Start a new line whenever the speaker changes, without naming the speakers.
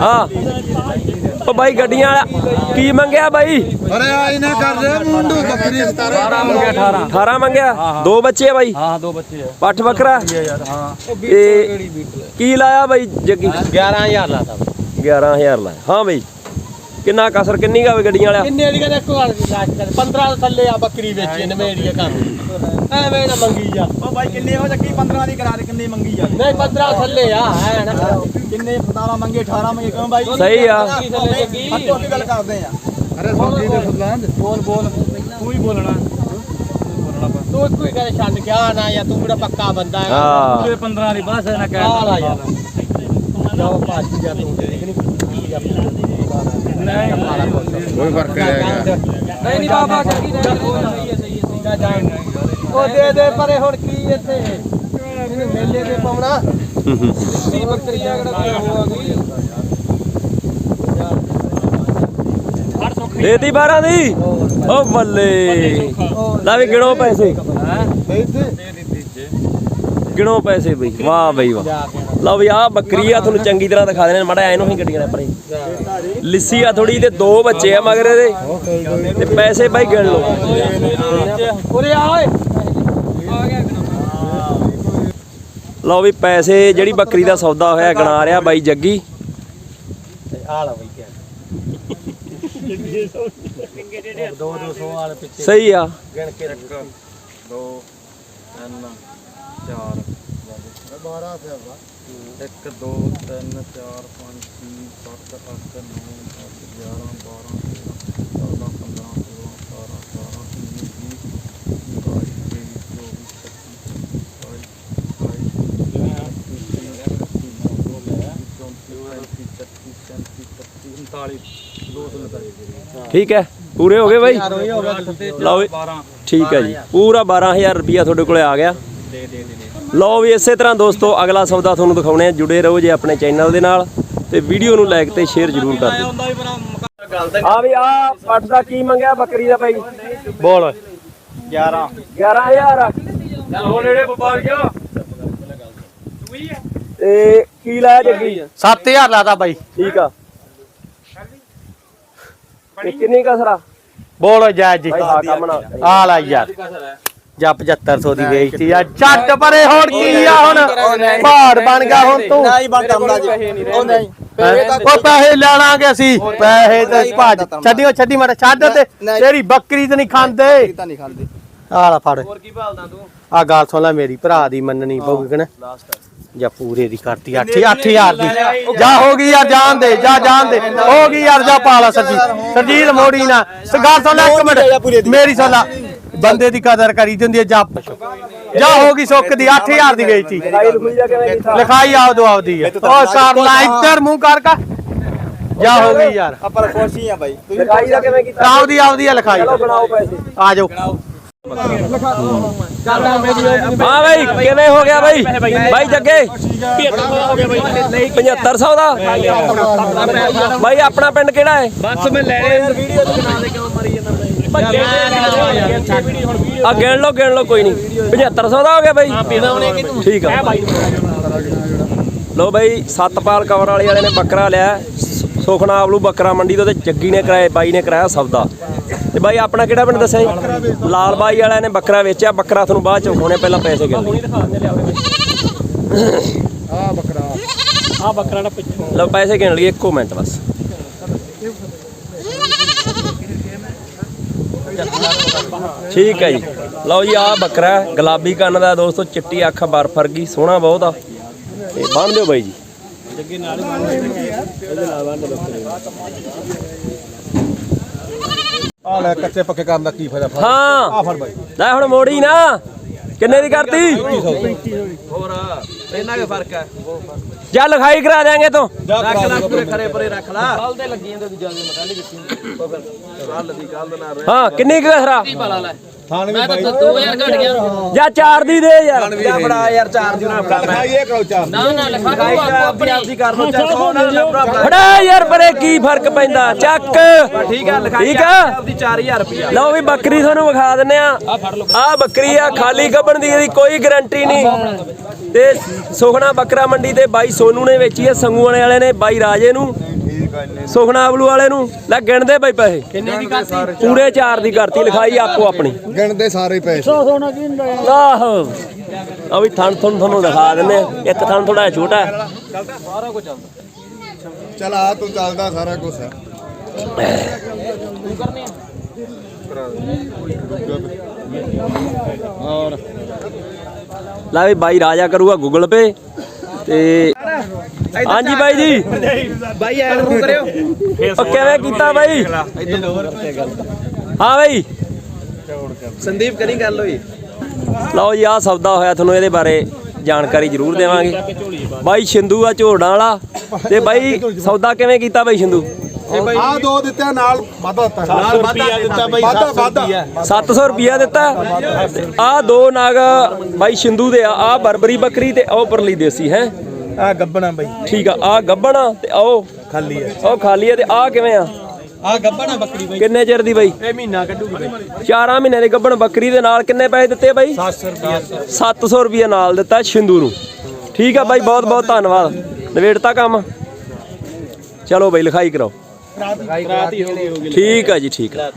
ਹਾਂ। ਉਹ ਬਾਈ ਗੱਡੀਆਂ ਵਾਲਾ ਕੀ ਮੰਗਿਆ ਬਾਈ?
ਅਰੇ ਆ ਇਹਨੇ ਕਰ ਰਿਹਾ ਮੁੰਡੂ ਬੱਕਰੀ 17
ਮੰਗਿਆ 18
18 ਮੰਗਿਆ? ਦੋ ਬੱਚੇ ਆ ਬਾਈ?
ਹਾਂ ਦੋ ਬੱਚੇ ਆ।
ਪੱਠ ਬੱਕਰਾ
ਯਾਰ ਹਾਂ।
ਤੇ ਕੀ ਲਾਇਆ ਬਾਈ ਜੱਗੀ?
11000 ਲਾਤਾ।
11000 ਲਾਇਆ। ਹਾਂ ਬਾਈ। ਕਿੰਨਾ ਕਸਰ ਕਿੰਨੀ ਗਾਵੇ ਗੱਡੀਆਂ ਵਾਲਿਆ?
ਕਿੰਨੇ ਏਰੀਆ ਦਾ ਇੱਕ ਵਾਰ ਲਾਸਟ ਕਰ 15 ਥੱਲੇ ਆ ਬੱਕਰੀ ਵੇਚੀ ਨਵੇਂ ਏਰੀਆ ਕਰ ਐਵੇਂ ਨਾ ਮੰਗੀ ਜਾ।
ਉਹ ਬਾਈ ਕਿੰਨੇ ਹੋ ਚੱਕੀ? 15 ਦੀ ਕਰਾ ਦੇ ਕਿੰਨੇ ਮੰਗੀ ਯਾਰ
ਨਹੀਂ 15 ਥੱਲੇ ਆ ਹੈ ਨਾ।
ਕਿੰਨੇ 17 ਮੰਗੇ 18 ਮੰਗੇ ਕਿਉਂ ਬਾਈ?
ਸਹੀ ਆ।
ਹੱਥੋਂ ਦੀ ਗੱਲ ਕਰਦੇ ਆ। ਅਰੇ ਸਬਜ਼ੀ ਦੇ ਫੁੱਲਾਂ
ਬੋਲ ਬੋਲ। ਤੂੰ ਹੀ ਬੋਲਣਾ। ਤੂੰ ਹੀ ਕਰੇ ਛੱਡ ਗਿਆ ਨਾ ਜਾਂ ਤੂੰ ਮੇਰਾ ਪੱਕਾ ਬੰਦਾ ਹੈ।
ਹਾਂ।
15 ਦੀ ਬਸ ਨਾ ਕਹਿ ਆ ਯਾਰ। ਜਾਓ ਭੱਜ ਜਾ ਤੂੰ ਦੇਖ ਨਹੀਂ ਨਹੀਂ
ਕੋਈ ਫ਼ਰਕ
ਨਹੀਂ ਨਹੀਂ ਬਾਬਾ ਜੱਗੀ ਨਹੀਂ ਸਹੀ ਹੈ ਸਹੀ ਹੈ ਸਹੀ ਹੈ ਜਾਣ ਉਹ ਦੇ ਦੇ ਪਰੇ ਹੁਣ ਕੀ ਇੱਥੇ? ਇਹਨੂੰ ਮੇਲੇ ਤੇ ਪਾਉਣਾ। ਸੀ ਬੱਕਰੀ ਆ ਕਿਹੜਾ ਕੋਈ ਹੋ ਗਈ।
ਦੇਤੀ 12 ਦੀ। ਓ ਬੱਲੇ। ਲੈ ਵੀ ਗਿਣੋ ਪੈਸੇ। ਗਿਣੋ ਪੈਸੇ ਬਈ। ਵਾਹ ਬਈ ਵਾਹ। ਲਓ ਵੀ ਆਹ ਬੱਕਰੀ ਆ ਤੁਹਾਨੂੰ ਚੰਗੀ ਤਰ੍ਹਾਂ ਦਿਖਾ ਦੇਣੇ ਮੜਾ ਇਹਨੂੰ ਹੀ ਗੱਡੀਆਂ ਨੇ ਪਰੇ ਲਿੱਸੀ ਆ ਥੋੜੀ ਤੇ ਦੋ ਬੱਚੇ ਆ ਮਗਰ ਇਹਦੇ। ਤੇ ਪੈਸੇ ਬਾਈ ਗਿਣ ਲਓ।
ਉਰੇ ਆ ਓਏ।
ਲਓ ਵੀ ਪੈਸੇ ਜਿਹੜੀ ਬੱਕਰੀ ਦਾ ਸੌਦਾ ਹੋਇਆ ਗਣਾ ਰਿਹਾ ਬਾਈ ਜੱਗੀ।
ਆ ਲਾ ਬਈ ਕਿਆ। ਦੋ ਦੋ ਸੌ ਵਾਲੇ ਪਿੱਛੇ
ਸਹੀ ਆ।
ਗਿਣ ਕੇ ਰੱਖ।
ਦੋ ਤਿੰਨ ਚਾਰ। 12 ਫਿਰ 1 2 3 4 5 6 7 8 9 10 11 12 13 14 15
ਠੀਕ ਹੈ। ਪੂਰੇ ਹੋ ਗਏ ਬਾਈ? ਲਓ ਠੀਕ ਹੈ ਜੀ। ਪੂਰਾ 12000 ਰੁਪਿਆ ਤੁਹਾਡੇ ਕੋਲੇ ਆ ਗਿਆ। ਲਓ ਵੀ ਇਸੇ ਤਰ੍ਹਾਂ ਦੋਸਤੋ ਅਗਲਾ ਸੌਦਾ ਤੁਹਾਨੂੰ ਦਿਖਾਉਣੇ ਆ। ਜੁੜੇ ਰਹੋ ਜੇ ਆਪਣੇ ਚੈਨਲ ਦੇ ਨਾਲ ਤੇ ਵੀਡੀਓ ਨੂੰ ਲਾਈਕ ਤੇ ਸ਼ੇਅਰ ਜ਼ਰੂਰ ਕਰ ਦਿਓ। ਆ ਵੀ ਆ ਪੱਟ ਦਾ ਕੀ ਮੰਗਿਆ ਬੱਕਰੀ ਦਾ ਬਾਈ?
ਬੋਲ।
11
11000
ਚੱਲ ਹੋ ਨੇੜੇ ਵਪਾਰੀਆ
ਤੇ ਕੀ ਲਾਇਆ ਜੱਗੀ?
7000 ਲਾਤਾ ਬਾਈ।
ਠੀਕ ਆ। ਕਿੰਨੀ ਕਸਰਾ?
ਬੋਲ ਜਾਇਜ਼ ਜੀ।
ਆ
ਲੈ ਯਾਰ। ਜਾਂ 7500 ਦੀ ਵੇਚਤੀ ਆ। ਛੱਡ ਪਰੇ ਹੁਣ ਕੀ ਆ ਹੁਣ? ਪਹਾੜ ਬਣ ਗਿਆ ਹੁਣ ਤੂੰ।
ਨਹੀਂ ਬਣਦਾ ਹੁੰਦਾ ਜੀ। ਉਹ ਨਹੀਂ
ਉਹ ਪੈਸੇ ਲੈ ਲਾਂਗੇ ਅਸੀਂ ਪੈਸੇ ਤੇ ਭੱਜ ਛੱਡਿਓ ਛੱਡੀ ਮਾੜਾ ਛੱਡ ਤੇ। ਤੇਰੀ ਬੱਕਰੀ ਤੇ ਨਹੀਂ ਖਾਂਦੇ।
ਤਾਂ ਨਹੀਂ ਖਾਂਦੇ।
ਆ ਲੈ ਫੜ। ਹੋਰ ਕੀ ਭਾਲਦਾ ਤੂੰ? ਆ ਗੱਲ ਸੁਣ ਲੈ ਮੇਰੀ ਭਰਾ ਦੀ ਮੰਨਣੀ ਪਊਗੀ ਕਿ ਨਾ? ਜਾਂ ਪੂਰੇ ਦੀ ਕਰਤੀ 8 8000 ਦੀ। ਜਾ ਹੋ ਗਈ ਯਾਰ ਜਾਣ ਦੇ ਜਾ ਜਾਣ ਦੇ। ਹੋ ਗਈ ਯਾਰ ਜਾ ਪਾਲਾ ਸਰਜੀਤ। ਸਰਜੀਤ ਮੋੜੀ ਨਾ। ਗੱਲ ਸੁਣ ਲੈ ਇੱਕ ਮਿੰਟ। ਮੇਰੀ ਸੁਣ ਲੈ। ਬੰਦੇ ਦੀ ਕਦਰ ਕਰੀ ਦੀ ਹੁੰਦੀ ਹੈ ਜਾ ਜਾ ਹੋ ਗਈ ਸੁੱਕ ਦੀ 8000 ਦੀ ਵੇਚਤੀ।
ਲਖੂਈ
ਆਉ ਦੋ ਆਉਦੀ ਹੈ। ਓ ਕਰ ਲੈ ਇੱਧਰ ਮੂੰਹ ਕਰ ਕਾ ਜਾ ਹੋ ਗਈ ਯਾਰ।
ਆਪਾਂ ਖੁਸ਼ੀ ਆ ਬਾਈ। ਤੁਸੀਂ
ਲਿਖਾਈ ਦਾ ਕਿਵੇਂ ਕੀਤਾ?
ਆਉਦੀ ਆਉਦੀ ਹੈ ਲਿਖਾਈ।
ਚਲੋ ਬਣਾਓ ਪੈਸੇ।
ਆ ਜਾਓ।
ਹਾਂ ਬਾਈ ਕਿਵੇਂ ਹੋ ਗਿਆ ਬਾਈ? ਬਾਈ ਜੱਗੇ? 7500 ਦਾ? ਬਾਈ ਆਪਣਾ ਪਿੰਡ ਕਿਹੜਾ ਹੈ?
ਬਸ ਮੈਂ ਲੈ ਵੀਡੀਓ ਤੇ ਬਣਾ ਦੇ ਕਿਉਂ ਮਰੀ ਜਾਂਦਾ
ਆ ਗਿਣ ਲਓ ਗਿਣ ਲਓ ਕੋਈ ਨਹੀਂ। 7500 ਦਾ ਹੋ ਗਿਆ ਬਾਈ। ਠੀਕ ਆ। ਲੋ ਬਾਈ ਸਤਪਾਲ ਕਵਰ ਵਾਲੇ ਵਾਲੇ ਨੇ ਬੱਕਰਾ ਲਿਆ। ਸੁਖਨਾ ਆਵਲੂ ਬੱਕਰਾ ਮੰਡੀ ਤੋਂ ਤੇ ਜੱਗੀ ਨੇ ਕਰਾਇਆ ਬਾਈ ਨੇ ਕਰਾਇਆ ਸੌਦਾ। ਤੇ ਬਾਈ ਆਪਣਾ ਕਿਹੜਾ ਪਿੰਡ ਦੱਸਿਆ ਜੀ? ਲਾਲ ਬਾਈ ਵਾਲਿਆਂ ਨੇ ਬੱਕਰਾ ਵੇਚਿਆ ਬੱਕਰਾ ਤੁਹਾਨੂੰ ਬਾਅਦ ਚ ਵਿਖਾਉਣੇ ਪਹਿਲਾਂ ਪੈਸੇ ਗਿਣ ਲਓ।
ਆ ਬੱਕਰਾ ਦਾ ਪਿੱਛੋਂ।
ਲਓ ਪੈਸੇ ਗਿਣ ਲਈਏ ਇੱਕੋ ਮਿੰਟ ਬਸ। ਠੀਕ ਹੈ ਜੀ। ਲਓ ਜੀ ਆਹ ਬੱਕਰਾ ਹੈ, ਗੁਲਾਬੀ ਕੰਨ ਦਾ ਦੋਸਤੋ ਚਿੱਟੀ ਅੱਖ ਬਰਫ ਵਰਗੀ ਸੋਹਣਾ ਬਹੁਤ ਆ। ਤੇ ਬੰਨ ਦਿਓ ਬਾਈ ਜੀ।
ਆ ਲੈ ਕੱਚੇ ਪੱਕੇ ਕਰਨ ਦਾ ਕੀ ਫਾਇਦਾ
ਹਾਂ।
ਆ ਫੜ ਬਾਈ।
ਲੈ ਹੁਣ ਮੋੜੀ ਨਾ। ਕਿੰਨੇ ਦੀ ਕਰਤੀ?
ਹੋਰ ਇੰਨਾ ਕੀ ਫ਼ਰਕ ਹੈ।
ਜਾ ਲਿਖਾਈ ਕਰਾ ਦਿਆਂਗੇ ਤੂੰ।
ਕਰਾ ਦੇ
ਪੂਰੇ ਖਰੇ ਪਰੇ ਰੱਖ ਲਾ। ਕੱਲ ਤੇ ਲੱਗੀ ਜਾਂਦੇ ਦੂਜਾ ਦੀ ਮਕਾਲੀ ਦਿੱਤੀ ਕੱਲ ਦੀ ਕੱਲ ਨਾ
ਹਾਂ ਕਿੰਨੀ ਕੁ ਖਰਾ
ਪਾਲਾ ਲੈ।
ਮੈਂ ਤਾਂ 2000 ਘਟ ਗਿਆ।
ਜਾਂ ਚਾਰ ਦੀ ਦੇ ਯਾਰ।
ਜਾ ਫੜਾ ਯਾਰ ਚਾਰ ਦੀ ਨਾ ਫੜਾ। ਮੈਂ
ਨਾ ਨਾ ਲਿਖਾ ਦੂੰ ਆਪੋ ਆਪਣੀ।
ਆਪਦੀ ਕਰ ਦੋ ਚੱਲ ਸੌ ਨਾਲ ਲੈ ਭਰਾ ਫੜਾ।
ਫੜਾ ਯਾਰ ਪਰੇ ਕੀ ਫ਼ਰਕ ਪੈਂਦਾ? ਚੱਕ।
ਠੀਕ ਆ ਲਿਖਾਈ
ਠੀਕ ਆ
ਆਪਦੀ 4000 ਰੁਪਿਆ
ਲਓ ਵੀ ਬੱਕਰੀ ਤੁਹਾਨੂੰ ਵਿਖਾ ਦਿੰਨੇ ਆ। ਆ ਬੱਕਰੀ ਆ ਖਾਲੀ ਗੱਬਣ ਦੀ ਇਹਦੀ ਕੋਈ ਗਾਰੰਟੀ ਨਹੀਂ। ਤੇ ਸੁਖਣਾ ਬੱਕਰਾ ਮੰਡੀ ਤੇ ਬਾਈ ਸੋਨੂ ਨੇ ਵੇਚੀ ਹੈ ਸੰਗੂ ਵਾਲੇ ਵਾਲੇ ਨੇ ਬਾਈ ਰਾਜੇ ਨੂੰ। ਸੁਖਣਾ ਆਬਲੂ ਵਾਲੇ ਨੂੰ? ਲੈ ਗਿਣਦੇ ਬਾਈ ਪੈਸੇ। ਕਿੰਨੇ ਦੀ ਕਰਤੀ? ਪੂਰੇ 4 ਦੀ ਕਰਤੀ ਲਿਖਾਈ ਆਪੋ ਆਪਣੀ।
ਗਿਣਦੇ ਸਾਰੇ ਪੈਸੇ।
ਆਹੋ। ਆ ਵੀ ਥਣ ਤੁਹਾਨੂੰ ਤੁਹਾਨੂੰ ਦਿਖਾ ਆ। ਇੱਕ ਥਣ ਥੋੜਾ ਜਿਹਾ ਛੋਟਾ ਹੈ।
ਚਲ ਆ ਤੂੰ ਚੱਲਦਾ ਸਾਰਾ ਕੁਝ ਹੈ।
ਲੈ ਵੀ ਬਾਈ ਰਾਜਾ ਕਰੂਗਾ ਗੂਗਲ ਪੇ ਤੇ ਹਾਂਜੀ ਬਾਈ ਜੀ।
ਬਾਈ ਐਡ ਨੂੰ ਕਰਿਓ।
ਉਹ ਕਿਵੇਂ ਕੀਤਾ ਬਾਈ? ਹਾਂ ਬਾਈ।
ਸੰਦੀਪ ਕਰੀ ਗੱਲ ਹੋਈ।
ਲਓ ਜੀ ਆ ਸੌਦਾ ਹੋਇਆ ਤੁਹਾਨੂੰ ਇਹਦੇ ਬਾਰੇ ਜਾਣਕਾਰੀ ਜ਼ਰੂਰ ਦੇਵਾਂਗੇ। ਬਾਈ ਸਿੰਧੂ ਆ ਝੋੜਾਂ ਵਾਲਾ। ਤੇ ਬਾਈ ਸੌਦਾ ਕਿਵੇਂ ਕੀਤਾ ਬਾਈ ਸਿੰਧੂ
ਆ ਦੋ ਦਿੱਤੇ ਨਾਲ ਵਾਧਾ ਦਿੱਤਾ। ਨਾਲ ਵਾਧਾ ਦਿੱਤਾ ਬਾਈ ਵਾਧਾ ਵਾਧਾ।
700 ਰੁਪਿਆ ਦਿੱਤਾ। ਆ ਦੋ ਨਾਗ ਬਾਈ ਸਿੰਧੂ ਦੇ ਆ। ਆ ਬਰਬਰੀ ਬੱਕਰੀ ਤੇ ਉਹ ਪਰਲੀ ਦੇਸੀ ਹੈ?
ਆ ਗੱਬਣਾ ਬਾਈ।
ਠੀਕ ਆ ਆ ਗੱਬਣਾ ਤੇ ਉਹ
ਖਾਲੀ ਆ।
ਉਹ ਖਾਲੀ ਆ ਤੇ ਆ ਕਿਵੇਂ ਆ?
ਆ ਗੱਬਣਾ ਬੱਕਰੀ ਬਾਈ।
ਕਿੰਨੇ ਚਿਰ ਦੀ ਬਾਈ?
ਇਹ ਮਹੀਨਾ ਕੱਢੂਗੀ ਬਾਈ।
ਚਾਰਾਂ ਮਹੀਨੇ ਦੀ ਗੱਬਣ ਬੱਕਰੀ ਦੇ ਨਾਲ ਕਿੰਨੇ ਪੈਸੇ ਦਿੱਤੇ ਬਾਈ?
700 ਰੁਪਏ।
700 ਰੁਪਏ ਨਾਲ ਦਿੱਤਾ ਸਿੰਧੂ ਨੂੰ। ਠੀਕ ਆ ਬਾਈ ਬਹੁਤ ਬਹੁਤ ਧੰਨਵਾਦ। ਨਵੇੜਤਾ ਕੰਮ? ਚਲੋ ਬਾਈ ਲਿਖਾਈ ਕਰਾਓ। ਠੀਕ ਆ ਜੀ ਠੀਕ ਆ।